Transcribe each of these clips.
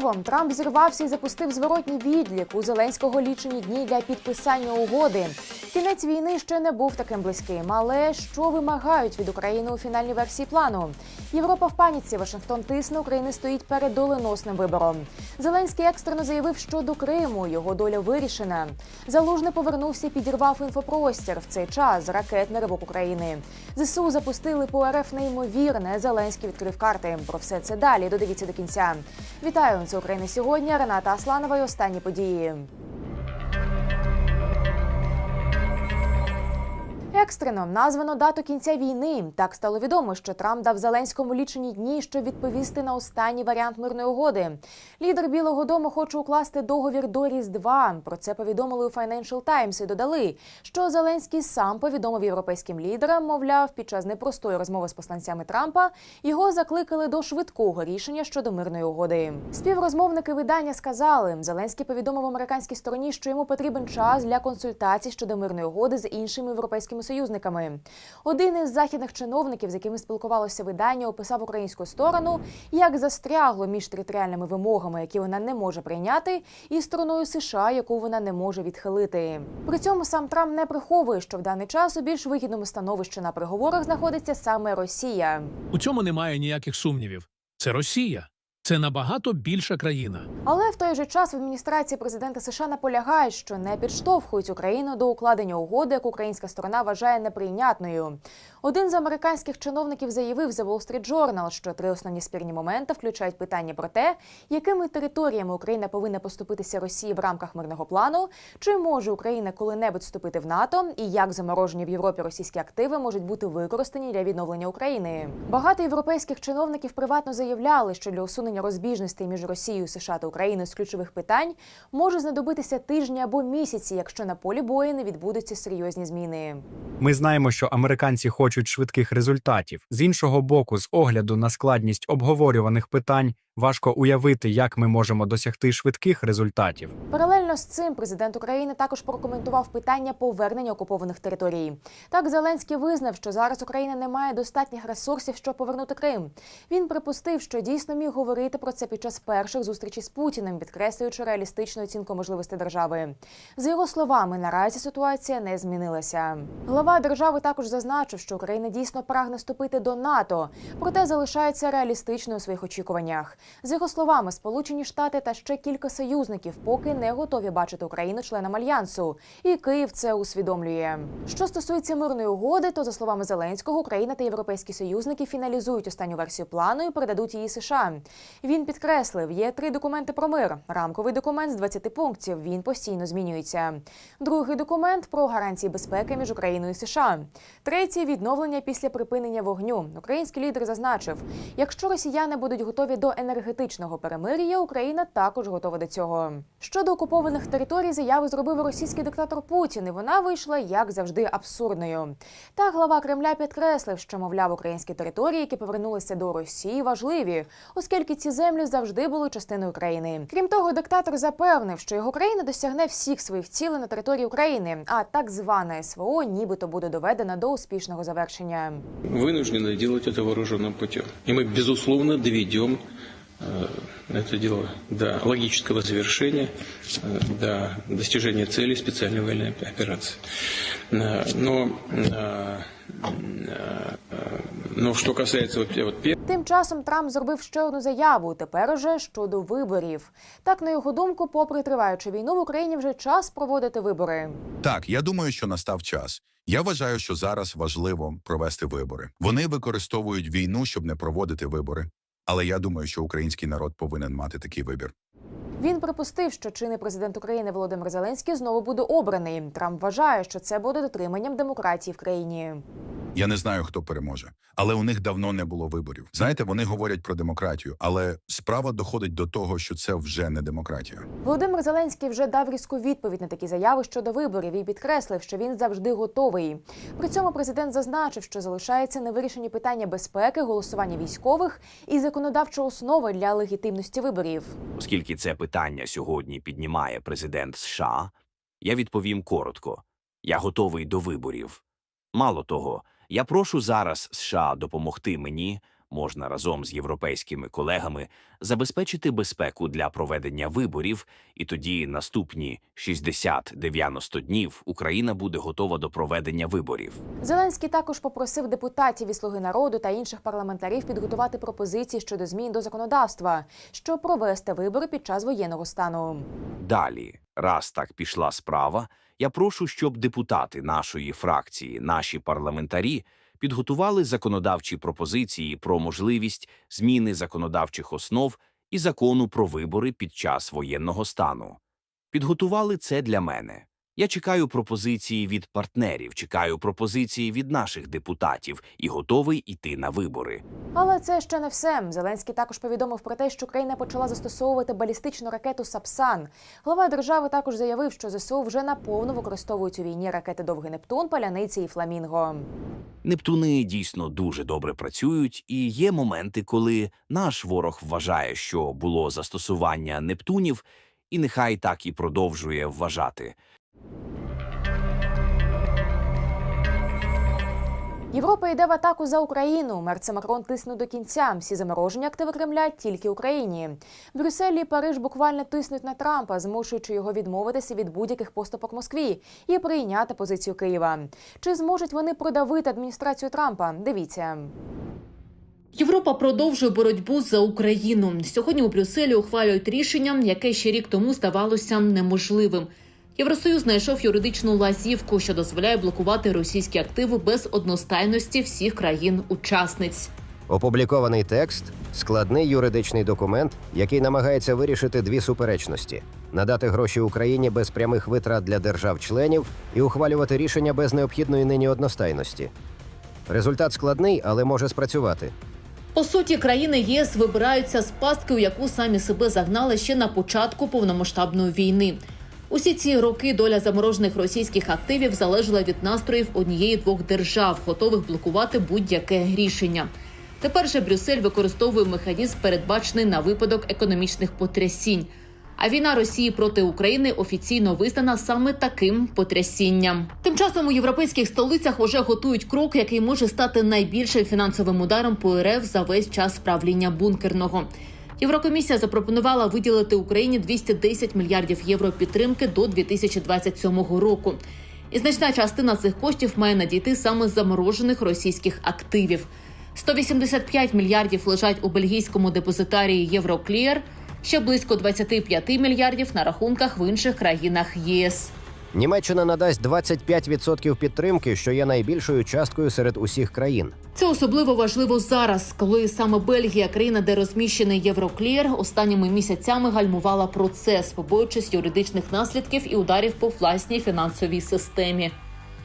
словом, Трамп зірвався і запустив зворотній відлік у Зеленського лічені дні для підписання угоди. Кінець війни ще не був таким близьким. Але що вимагають від України у фінальній версії плану? Європа в паніці. Вашингтон тисне України стоїть перед доленосним вибором. Зеленський екстрено заявив, що до Криму його доля вирішена. Залужний повернувся і підірвав інфопростір в цей час ракетний ривок України. ЗСУ запустили по РФ неймовірне. Зеленський відкрив карти. Про все це далі. Додивіться до кінця. Вітаю це України сьогодні. Рената Асланова і останні події. Екстрено названо дату кінця війни. Так стало відомо, що Трамп дав Зеленському лічені дні, щоб відповісти на останній варіант мирної угоди. Лідер Білого Дому хоче укласти договір до Різдва. Про це повідомили у Financial Times і додали, що Зеленський сам повідомив європейським лідерам, мовляв, під час непростої розмови з посланцями Трампа його закликали до швидкого рішення щодо мирної угоди. Співрозмовники видання сказали, Зеленський повідомив американській стороні, що йому потрібен час для консультацій щодо мирної угоди з іншими європейськими союзниками. Один із західних чиновників, з якими спілкувалося видання, описав українську сторону як застрягло між територіальними вимогами, які вона не може прийняти, і стороною США, яку вона не може відхилити. При цьому сам Трамп не приховує, що в даний час у більш вигідному становищі на переговорах знаходиться саме Росія. У цьому немає ніяких сумнівів. Це Росія. Це набагато більша країна. Але в той же час в адміністрації президента США наполягають, що не підштовхують Україну до укладення угоди, як українська сторона вважає неприйнятною. Один з американських чиновників заявив The Wall Street Journal, що три основні спірні моменти включають питання про те, якими територіями Україна повинна поступитися Росії в рамках мирного плану, чи може Україна коли-небудь вступити в НАТО, і як заморожені в Європі російські активи можуть бути використані для відновлення України. Багато європейських чиновників приватно заявляли, що для усунення розбіжностей між Росією, США та Україною з ключових питань може знадобитися тижні або місяці, якщо на полі бою не відбудуться серйозні зміни. Ми знаємо, що американці хочуть швидких результатів. З іншого боку, з огляду на складність обговорюваних питань, важко уявити, як ми можемо досягти швидких результатів. Паралельно з цим президент України також прокоментував питання повернення окупованих територій. Так Зеленський визнав, що зараз Україна не має достатніх ресурсів, щоб повернути Крим. Він припустив, що дійсно міг говорити про це під час перших зустрічей з Путіним, підкреслюючи реалістичну оцінку можливостей держави. За його словами, наразі ситуація не змінилася. Глава держави також зазначив, що Україна дійсно прагне вступити до НАТО, проте залишається реалістичною у своїх очікуваннях. За його словами, Сполучені Штати та ще кілька союзників поки не готові бачити Україну членом альянсу, і Київ це усвідомлює. Що стосується мирної угоди, то за словами Зеленського, Україна та європейські союзники фіналізують останню версію плану і передадуть її США. Він підкреслив, є три документи про мир. Рамковий документ з 20 пунктів. Він постійно змінюється. Другий документ про гарантії безпеки між Україною і США. Третій відновлення після припинення вогню. Український лідер зазначив, якщо росіяни будуть готові до енергетичного перемир'я, Україна також готова до цього. Щодо окупованих територій, заяву зробив російський диктатор Путін, і вона вийшла як завжди абсурдною. Та глава Кремля підкреслив, що мовляв українські території, які повернулися до Росії, важливі, оскільки ці землі завжди були частиною України. Крім того, диктатор запевнив, що його країна досягне всіх своїх цілей на території України, а так звана СВО нібито буде доведена до успішного завершення. вынуждены делать это вооруженным путем. И мы, безусловно, доведем э, это дело до логического завершения, э, до достижения цели специальной военной операции. Э, Но, э, э, но что касается вот, вот пер- Тим часом Трамп зробив ще одну заяву. Тепер уже щодо виборів. Так, на його думку, попри триваючу війну в Україні вже час проводити вибори. Так, я думаю, що настав час. Я вважаю, що зараз важливо провести вибори. Вони використовують війну, щоб не проводити вибори. Але я думаю, що український народ повинен мати такий вибір. Він припустив, що чинний президент України Володимир Зеленський знову буде обраний. Трамп вважає, що це буде дотриманням демократії в країні. Я не знаю, хто переможе, але у них давно не було виборів. Знаєте, вони говорять про демократію, але справа доходить до того, що це вже не демократія. Володимир Зеленський вже дав різку відповідь на такі заяви щодо виборів і підкреслив, що він завжди готовий. При цьому президент зазначив, що залишаються невирішені питання безпеки, голосування військових і законодавча основа для легітимності виборів. Оскільки це питання сьогодні піднімає президент США, я відповім коротко: я готовий до виборів. Мало того, я прошу зараз США допомогти мені можна разом з європейськими колегами забезпечити безпеку для проведення виборів, і тоді наступні 60-90 днів Україна буде готова до проведення виборів. Зеленський також попросив депутатів із «Слуги народу та інших парламентарів підготувати пропозиції щодо змін до законодавства, щоб провести вибори під час воєнного стану. Далі, раз так пішла справа, я прошу, щоб депутати нашої фракції, наші парламентарі, підготували законодавчі пропозиції про можливість зміни законодавчих основ і закону про вибори під час воєнного стану. Підготували це для мене. Я чекаю пропозиції від партнерів, чекаю пропозиції від наших депутатів і готовий іти на вибори. Але це ще не все. Зеленський також повідомив про те, що країна почала застосовувати балістичну ракету Сапсан. Глава держави також заявив, що ЗСУ вже наповну використовують у війні ракети Довгий Нептун, Паляниці і Фламінго. Нептуни дійсно дуже добре працюють, і є моменти, коли наш ворог вважає, що було застосування нептунів, і нехай так і продовжує вважати. Європа йде в атаку за Україну. Мерце Макрон тисне до кінця. Всі заморожені активи Кремля тільки Україні. Брюссель і Париж буквально тиснуть на Трампа, змушуючи його відмовитися від будь-яких поступок Москві і прийняти позицію Києва. Чи зможуть вони продавити адміністрацію Трампа? Дивіться. Європа продовжує боротьбу за Україну. Сьогодні у Брюсселі ухвалюють рішення, яке ще рік тому здавалося неможливим. Євросоюз знайшов юридичну лазівку, що дозволяє блокувати російські активи без одностайності всіх країн-учасниць. Опублікований текст складний юридичний документ, який намагається вирішити дві суперечності: надати гроші Україні без прямих витрат для держав-членів і ухвалювати рішення без необхідної нині одностайності. Результат складний, але може спрацювати. По суті, країни ЄС вибираються з пастки, у яку самі себе загнали ще на початку повномасштабної війни. Усі ці роки доля заморожених російських активів залежала від настроїв однієї-двох держав, готових блокувати будь-яке рішення. Тепер же Брюссель використовує механізм, передбачений на випадок економічних потрясінь. А війна Росії проти України офіційно визнана саме таким потрясінням. Тим часом у європейських столицях уже готують крок, який може стати найбільшим фінансовим ударом по РФ за весь час правління бункерного. Єврокомісія запропонувала виділити Україні 210 мільярдів євро підтримки до 2027 року. І значна частина цих коштів має надійти саме з заморожених російських активів. 185 мільярдів лежать у бельгійському депозитарії Євроклієр, ще близько 25 мільярдів на рахунках в інших країнах ЄС. Німеччина надасть 25% підтримки, що є найбільшою часткою серед усіх країн. Це особливо важливо зараз, коли саме Бельгія, країна, де розміщений Євроклір, останніми місяцями гальмувала процес, побоюючись юридичних наслідків і ударів по власній фінансовій системі.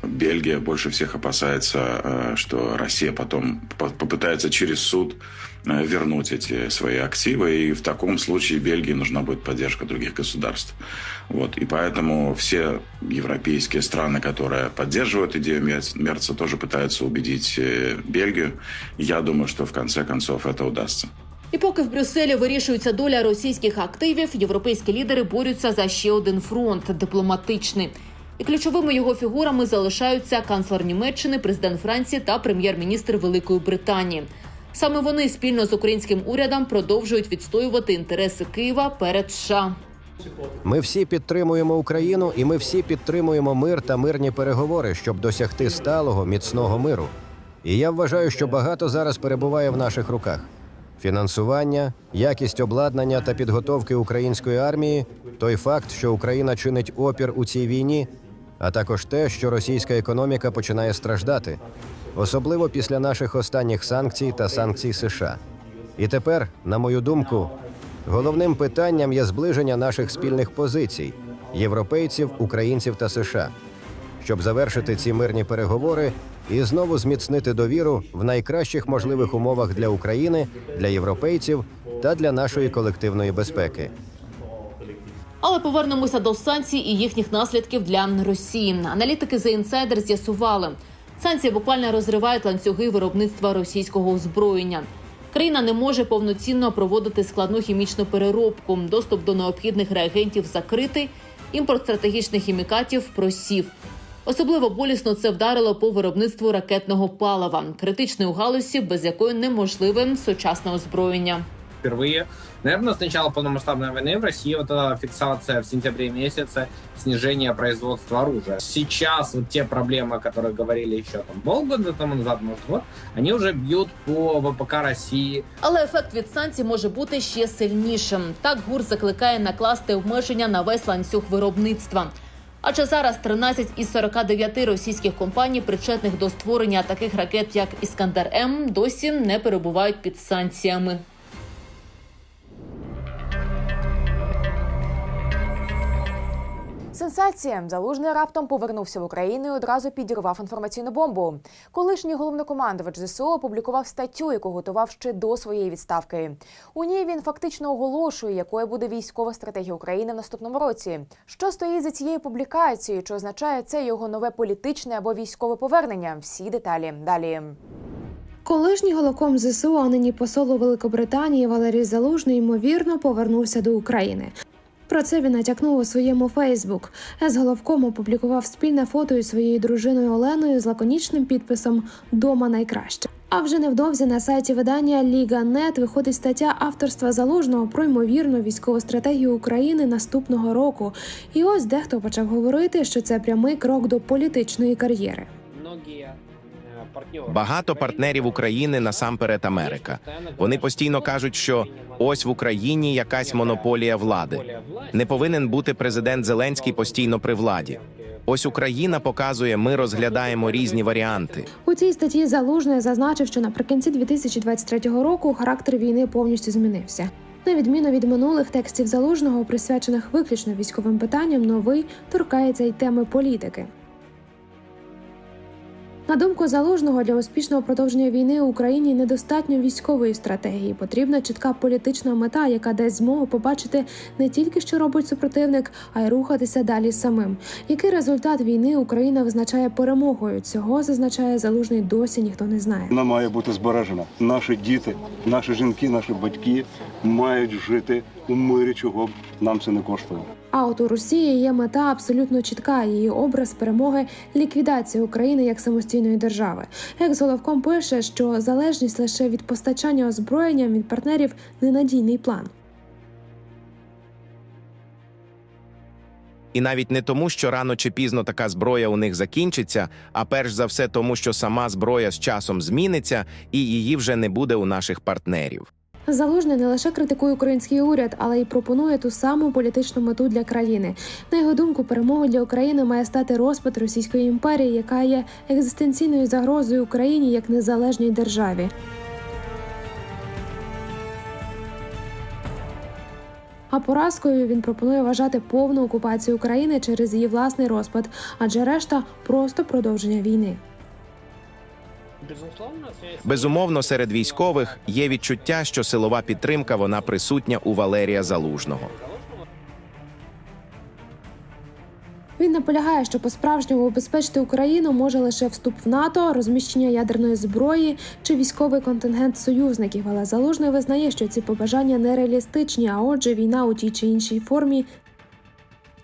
Бельгия больше всех опасается, э, что Россия потом по- попытается через суд э, вернуть эти свои активы, и в таком случае Бельгии нужна будет поддержка других государств. Вот. И поэтому все европейские страны, которые поддерживают идею Мерц- Мерца, тоже пытаются убедить э, Бельгию. Я думаю, что в конце концов это удастся. І поки в Брюсселі вирішується доля російських активів, європейські лідери борються за ще один фронт дипломатичний. І ключовими його фігурами залишаються канцлер Німеччини, президент Франції та прем'єр-міністр Великої Британії. Саме вони спільно з українським урядом продовжують відстоювати інтереси Києва перед США. Ми всі підтримуємо Україну, і ми всі підтримуємо мир та мирні переговори, щоб досягти сталого міцного миру. І я вважаю, що багато зараз перебуває в наших руках. Фінансування, якість обладнання та підготовки української армії, той факт, що Україна чинить опір у цій війні, а також те, що російська економіка починає страждати, особливо після наших останніх санкцій та санкцій США. І тепер, на мою думку, головним питанням є зближення наших спільних позицій європейців, українців та США, щоб завершити ці мирні переговори і знову зміцнити довіру в найкращих можливих умовах для України, для європейців та для нашої колективної безпеки. Але повернемося до санкцій і їхніх наслідків для Росії. Аналітики The Insider з'ясували, санкції буквально розривають ланцюги виробництва російського озброєння. Країна не може повноцінно проводити складну хімічну переробку. Доступ до необхідних реагентів закритий, імпорт стратегічних хімікатів просів. Особливо болісно це вдарило по виробництву ракетного палива, критичної галузі, без якої неможливе сучасне озброєння впервые. Наверное, с начала полномасштабной войны в России вот эта фиксация в сентябре месяце снижения производства оружия. Сейчас вот те проблемы, о которых говорили еще там полгода тому назад, может год, они уже бьют по ВПК России, Але ефект від санкцій може бути ще сильнішим. Так ГУР закликає накласти обмеження на весь ланцюг виробництва. Адже зараз 13 із 49 російських компаній, причетних до створення таких ракет, як Іскандер М, досі не перебувають під санкціями. Сенсація. Залужний раптом повернувся в Україну і одразу підірвав інформаційну бомбу. Колишній головнокомандувач ЗСУ опублікував статтю, яку готував ще до своєї відставки. У ній він фактично оголошує, якою буде військова стратегія України в наступному році. Що стоїть за цією публікацією? Чи означає це його нове політичне або військове повернення? Всі деталі далі. Колишній голоком ЗСУ, а нині посол у Великобританії Валерій Залужний ймовірно повернувся до України. Про це він натякнув у своєму Фейсбук. З головком опублікував спільне фото із своєю дружиною Оленою з лаконічним підписом Дома найкраще. А вже невдовзі на сайті видання Ліга.нет виходить стаття авторства залужного про ймовірну військову стратегію України наступного року. І ось дехто почав говорити, що це прямий крок до політичної кар'єри. Багато партнерів України насамперед Америка. Вони постійно кажуть, що ось в Україні якась монополія влади. Не повинен бути президент Зеленський постійно при владі. Ось Україна показує, ми розглядаємо різні варіанти. У цій статті залужний зазначив, що наприкінці 2023 року характер війни повністю змінився. На відміну від минулих текстів залужного, присвячених виключно військовим питанням, новий торкається й теми політики. На думку залужного, для успішного продовження війни Україні недостатньо військової стратегії. Потрібна чітка політична мета, яка дасть змогу побачити не тільки що робить супротивник, а й рухатися далі самим. Який результат війни Україна визначає перемогою? Цього зазначає залужний досі ніхто не знає. Вона має бути збережена. Наші діти, наші жінки, наші батьки мають жити у мирі, чого б нам це не коштувало. А от у Росії є мета абсолютно чітка. Її образ перемоги ліквідація України як самостійної держави. Екс головком пише, що залежність лише від постачання озброєння від партнерів ненадійний план. І навіть не тому, що рано чи пізно така зброя у них закінчиться, а перш за все тому, що сама зброя з часом зміниться і її вже не буде у наших партнерів. Залужний не лише критикує український уряд, але й пропонує ту саму політичну мету для країни. На його думку, перемогою для України має стати розпад Російської імперії, яка є екзистенційною загрозою Україні як незалежній державі. А поразкою він пропонує вважати повну окупацію України через її власний розпад, адже решта просто продовження війни. Безумовно, серед військових є відчуття, що силова підтримка вона присутня у Валерія Залужного. Він наполягає, що по-справжньому убезпечити Україну може лише вступ в НАТО, розміщення ядерної зброї чи військовий контингент союзників. Але залужний визнає, що ці побажання нереалістичні, а отже, війна у тій чи іншій формі.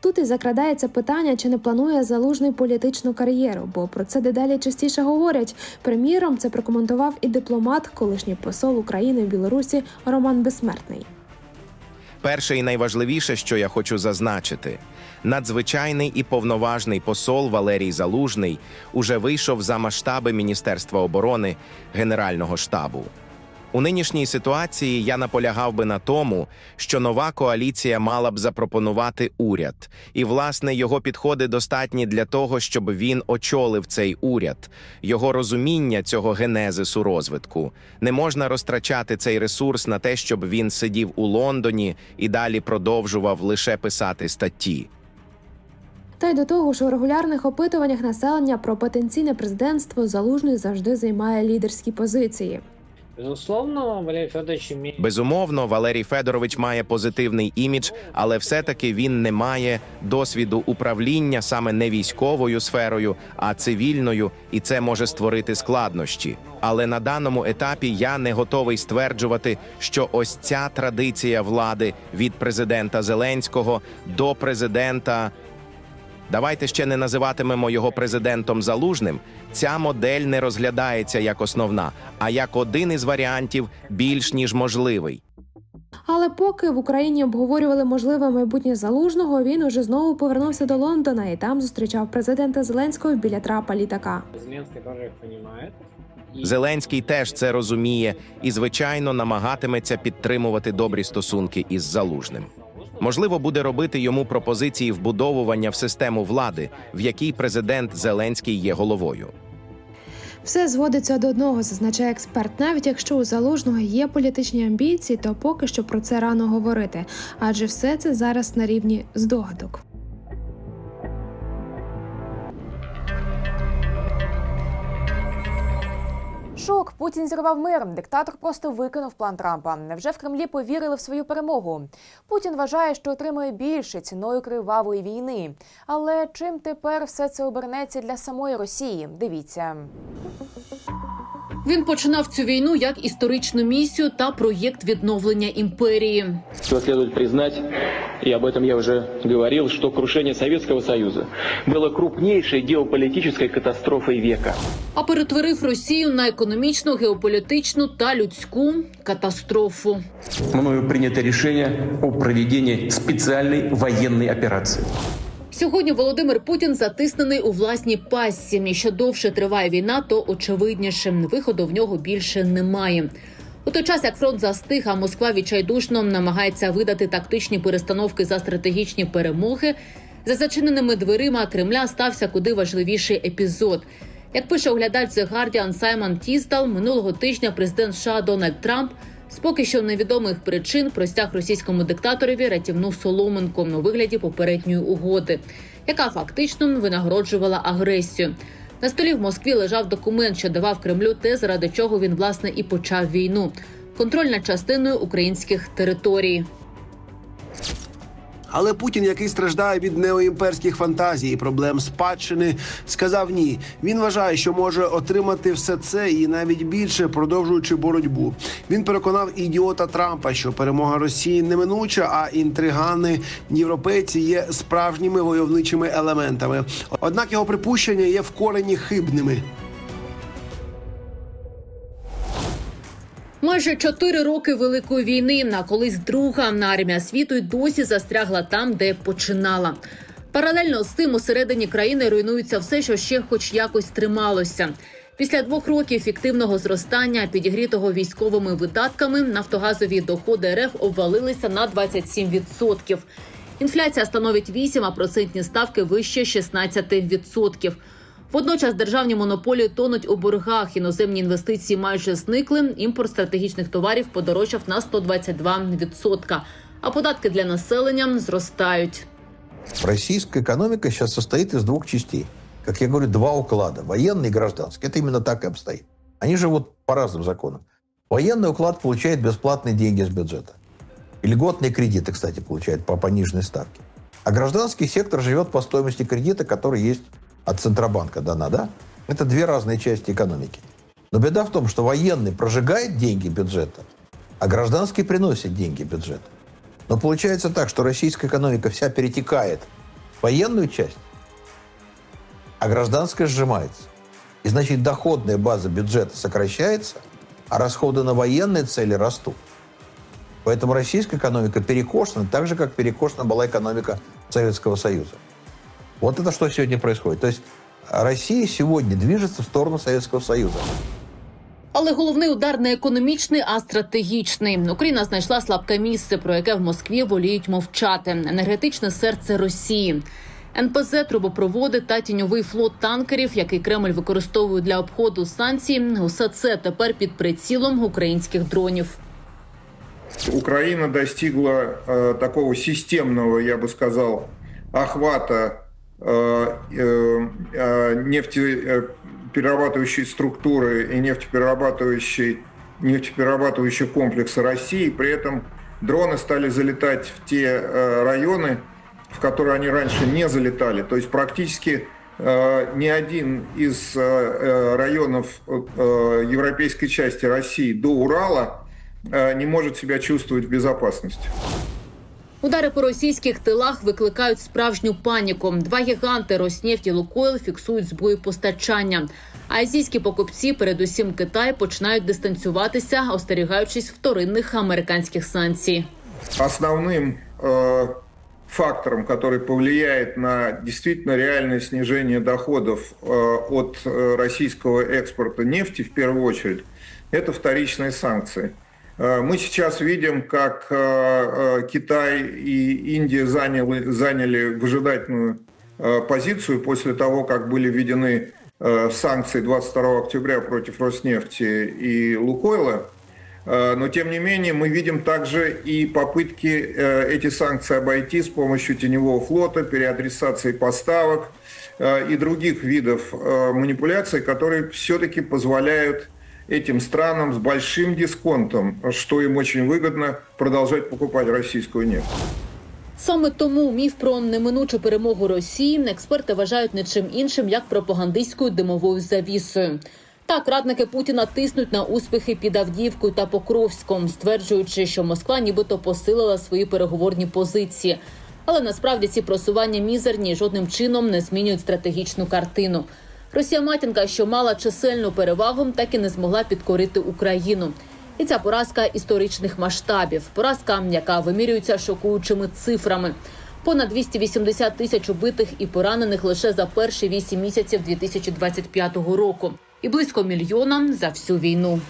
Тут і закрадається питання, чи не планує залужний політичну кар'єру, бо про це дедалі частіше говорять. Приміром, це прокоментував і дипломат, колишній посол України в Білорусі Роман Безсмертний. Перше і найважливіше, що я хочу зазначити, надзвичайний і повноважний посол Валерій Залужний уже вийшов за масштаби Міністерства оборони Генерального штабу. У нинішній ситуації я наполягав би на тому, що нова коаліція мала б запропонувати уряд, і власне його підходи достатні для того, щоб він очолив цей уряд. Його розуміння цього генезису розвитку не можна розтрачати цей ресурс на те, щоб він сидів у Лондоні і далі продовжував лише писати статті. Та й до того ж, у регулярних опитуваннях населення про потенційне президентство залужний завжди займає лідерські позиції. Безусловно, Валерій Федорович Безумовно, Валерій Федорович має позитивний імідж, але все-таки він не має досвіду управління саме не військовою сферою, а цивільною, і це може створити складнощі. Але на даному етапі я не готовий стверджувати, що ось ця традиція влади від президента Зеленського до президента Давайте ще не називатимемо його президентом залужним. Ця модель не розглядається як основна, а як один із варіантів більш ніж можливий. Але поки в Україні обговорювали можливе майбутнє залужного, він уже знову повернувся до Лондона і там зустрічав президента Зеленського біля трапа літака. Зеленський теж це розуміє і, звичайно, намагатиметься підтримувати добрі стосунки із залужним. Можливо, буде робити йому пропозиції вбудовування в систему влади, в якій президент Зеленський є головою. Все зводиться до одного, зазначає експерт. Навіть якщо у залужного є політичні амбіції, то поки що про це рано говорити, адже все це зараз на рівні здогадок. Шок Путін зірвав мир. Диктатор просто викинув план Трампа. Невже в Кремлі повірили в свою перемогу? Путін вважає, що отримує більше ціною кривавої війни. Але чим тепер все це обернеться для самої Росії? Дивіться. Він починав цю війну як історичну місію та проєкт відновлення імперії. Что следует признать, и об этом я уже говорил, что крушение Советского Союза было крупнейшей геополитической катастрофой века. А перетворив Росію на економічну, геополітичну та людську катастрофу. Мною принято решение о проведении специальной военной операции. Сьогодні Володимир Путін затиснений у власній пастці. І Що довше триває війна, то очевидніше виходу в нього більше немає. У той час як фронт застиг, а Москва відчайдушно намагається видати тактичні перестановки за стратегічні перемоги. За зачиненими дверима Кремля стався куди важливіший епізод. Як пише оглядач The Guardian Саймон Тіздал, минулого тижня президент США Дональд Трамп з поки що невідомих причин простяг російському диктаторові рятівну соломинку у вигляді попередньої угоди, яка фактично винагороджувала агресію. На столі в Москві лежав документ, що давав Кремлю те, заради чого він власне і почав війну контроль над частиною українських територій. Але Путін, який страждає від неоімперських фантазій і проблем спадщини, сказав ні. Він вважає, що може отримати все це і навіть більше, продовжуючи боротьбу. Він переконав ідіота Трампа, що перемога Росії неминуча, а інтригани європейці є справжніми войовничими елементами. Однак його припущення є в корені хибними. Майже чотири роки великої війни на колись друга армія світу й досі застрягла там, де починала. Паралельно з цим усередині країни руйнується все, що ще хоч якось трималося. Після двох років фіктивного зростання, підігрітого військовими видатками, нафтогазові доходи РФ обвалилися на 27%. Інфляція становить 8, а процентні ставки вище 16%. Водночас державні монополії тонуть у боргах. Іноземні інвестиції майже зникли. Імпорт стратегічних товарів подорожчав на 122%. А податки для населення зростають. Российская экономика сейчас состоит из двух частей. Как я говорю, два уклада. Военный и гражданский. Это именно так и обстоит. Они живут по разным законам. Военный уклад получает бесплатные деньги с бюджета. И льготные кредиты, кстати, получает по пониженной ставке. А гражданский сектор живет по стоимости кредита, который есть от Центробанка дана, да? Это две разные части экономики. Но беда в том, что военный прожигает деньги бюджета, а гражданский приносит деньги бюджета. Но получается так, что российская экономика вся перетекает в военную часть, а гражданская сжимается. И значит, доходная база бюджета сокращается, а расходы на военные цели растут. Поэтому российская экономика перекошена так же, как перекошена была экономика Советского Союза. Вот это что сегодня происходит. То есть Россия сегодня движется в сторону Советского Союза. Але головний удар не економічний, а стратегічний. Україна знайшла слабке місце, про яке в Москві воліють мовчати. Енергетичне серце Росії. НПЗ, трубопроводи та тіньовий флот танкерів, який Кремль використовує для обходу санкцій. Усе це тепер під прицілом українських дронів. Украина достигла э, такого системного, я бы сказал, охвата э, э, э, нефтеперерабатывающей структуры и нефтеперерабатывающей, нефтеперерабатывающего комплекса России. При этом дроны стали залетать в те э, районы, в которые они раньше не залетали. То есть практически э, ни один из э, э, районов э, европейской части России до Урала э, не может себя чувствовать в безопасности. Удари по російських тилах викликають справжню паніку. Два гіганти Роснефть і Лукойл фіксують збої постачання. А азійські покупці, передусім Китай, починають дистанціюватися, остерігаючись вторинних американських санкцій. Основным э, фактором, который повлияет на действительно реальное снижение доходов э, от э, российского экспорта нефти в первую очередь, это вторичные санкции. Э, Мы сейчас видим, как э, э, Китай и Индия заняли, заняли выжидательную позицию после того, как были введены санкции 22 октября против Роснефти и Лукойла. Но, тем не менее, мы видим также и попытки эти санкции обойти с помощью теневого флота, переадресации поставок и других видов манипуляций, которые все-таки позволяют этим странам с большим дисконтом, что им очень выгодно, продолжать покупать российскую нефть. Саме тому міф про неминучу перемогу Росії експерти вважають не чим іншим як пропагандистською димовою завісою. Так, радники Путіна тиснуть на успіхи під Авдіївкою та Покровськом, стверджуючи, що Москва нібито посилила свої переговорні позиції. Але насправді ці просування мізерні жодним чином не змінюють стратегічну картину. Росія матінка, що мала чисельну перевагу, так і не змогла підкорити Україну. І ця поразка історичних масштабів. Поразка, яка вимірюється шокуючими цифрами. Понад 280 тисяч убитих і поранених лише за перші вісім місяців 2025 року, і близько мільйона за всю війну.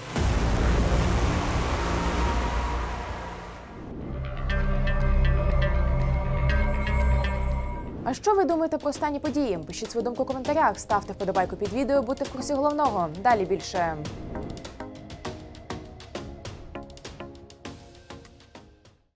Що ви думаєте про останні події? Пишіть свою думку у коментарях, ставте вподобайку під відео, будьте в курсі головного. Далі більше.